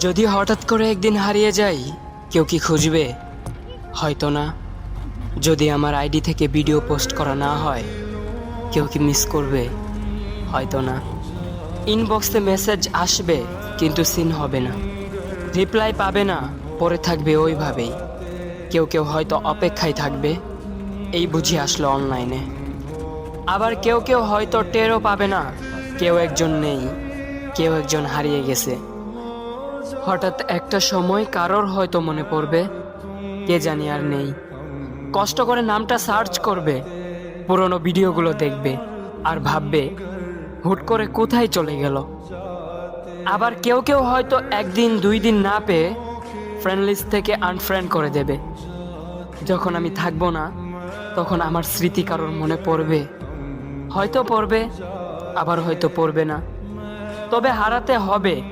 যদি হঠাৎ করে একদিন হারিয়ে যাই, কেউ কি খুঁজবে? হয়তো না। যদি আমার আইডি থেকে ভিডিও পোস্ট করা না হয়, কেউ কি মিস করবে? হয়তো না। ইনবক্সে মেসেজ আসবে, কিন্তু সিন হবে না। রিপ্লাই পাবে না, পরে থাকবে ওইভাবেই। কেউ কেউ হয়তো অপেক্ষায় থাকবে। এই বুঝি আসলো অনলাইনে। আবার কেউ কেউ হয়তো টেরও পাবে না, কেউ একজন নেই, কেউ একজন হারিয়ে গেছে। হঠাৎ একটা সময় কারোর হয়তো মনে পড়বে, কে জানি আর নেই। কষ্ট করে নামটা সার্চ করবে, পুরনো ভিডিওগুলো দেখবে, আর ভাববে, হুট করে কোথায় চলে গেল। আবার কেউ কেউ হয়তো একদিন, দুই দিন না পেয়ে ফ্রেন্ড লিস্ট থেকে আনফ্রেন্ড করে দেবে। যখন আমি থাকব না, তখন আমার স্মৃতি কারোর মনে পড়বে। হয়তো পড়বে, আবার হয়তো পড়বে না। তবে হারাতে হবে।